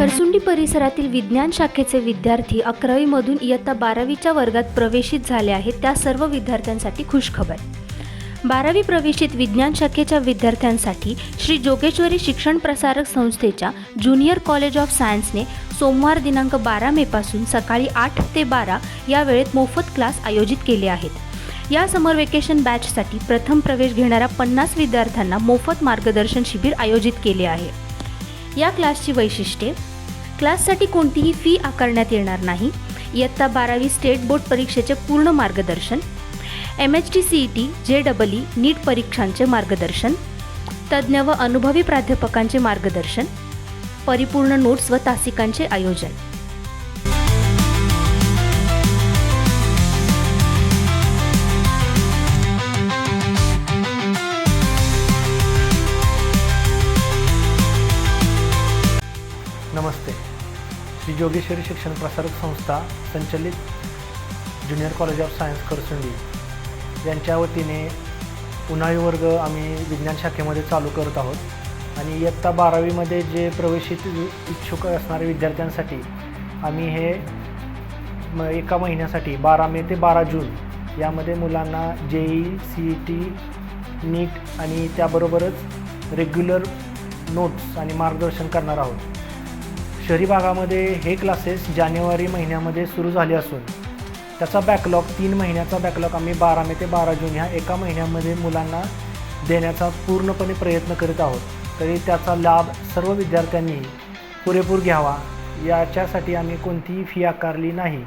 खरसुंडी परिसरातील विज्ञान शाखेचे विद्यार्थी अकरावीमधून इयत्ता बारावीच्या वर्गात प्रवेशित झाले आहेत. त्या सर्व विद्यार्थ्यांसाठी खुशखबर. बारावी प्रवेशित विज्ञान शाखेच्या विद्यार्थ्यांसाठी श्री जोगेश्वरी शिक्षण प्रसारक संस्थेच्या ज्युनियर कॉलेज ऑफ सायन्सने सोमवार दिनांक बारा मेपासून सकाळी आठ ते बारा या वेळेत मोफत क्लास आयोजित केले आहेत. या समर वेकेशन बॅचसाठी प्रथम प्रवेश घेणाऱ्या पन्नास विद्यार्थ्यांना मोफत मार्गदर्शन शिबिर आयोजित केले आहे. या क्लासची वैशिष्ट्ये क्लाससाठी कोणतीही फी आकारण्यात येणार नाही. इयत्ता बारावी स्टेट बोर्ड परीक्षेचे पूर्ण मार्गदर्शन. M H T C E T J double E NEET परीक्षांचे मार्गदर्शन. तज्ज्ञ व अनुभवी प्राध्यापकांचे मार्गदर्शन. परिपूर्ण नोट्स व तासिकांचे आयोजन. श्री जोगेश्वरी शिक्षण प्रसारक संस्था संचलित junior college of science Karsundi यांच्या वतीने उन्हाळी वर्ग आम्ही विज्ञान शाखेमध्ये चालू करत आहोत. आणि इयत्ता बारावीमध्ये जे प्रवेशित वि- इच्छुक असणाऱ्या विद्यार्थ्यांसाठी आम्ही हे म एका महिन्यासाठी बारा मे ते बारा जून यामध्ये मुलांना J E C E T NEET आणि त्याबरोबरच रेग्युलर नोट्स आणि मार्गदर्शन करणार आहोत. शहरी भागामध्ये हे क्लासेस जानेवारी महिन्यामध्ये सुरू झाले असून त्याचा बॅकलॉग तीन महिन्याचा बॅकलॉग आम्ही बारा मे ते बारा जून ह्या एका महिन्यामध्ये मुलांना देण्याचा पूर्णपणे प्रयत्न करीत आहोत. तरी त्याचा लाभ सर्व विद्यार्थ्यांनी पुरेपूर घ्यावा याच्यासाठी आम्ही कोणतीही फी आकारली नाही.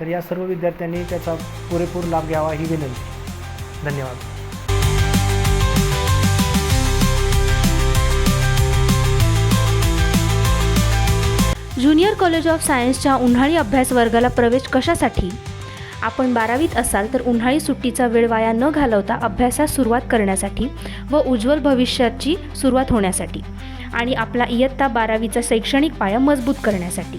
तर या सर्व विद्यार्थ्यांनी त्याचा पुरेपूर लाभ घ्यावा ही विनंती. धन्यवाद. कॉलेज ऑफ सायन्सच्या उन्हाळी अभ्यास वर्गाला प्रवेश कशासाठी? आपण बारावीत असाल तर उन्हाळी सुट्टीचा वेळ वाया न घालवता अभ्यासास सुरुवात करण्यासाठी व उज्ज्वल भविष्याची सुरुवात होण्यासाठी आणि आपला इयत्ता बारावीचा शैक्षणिक पाया मजबूत करण्यासाठी.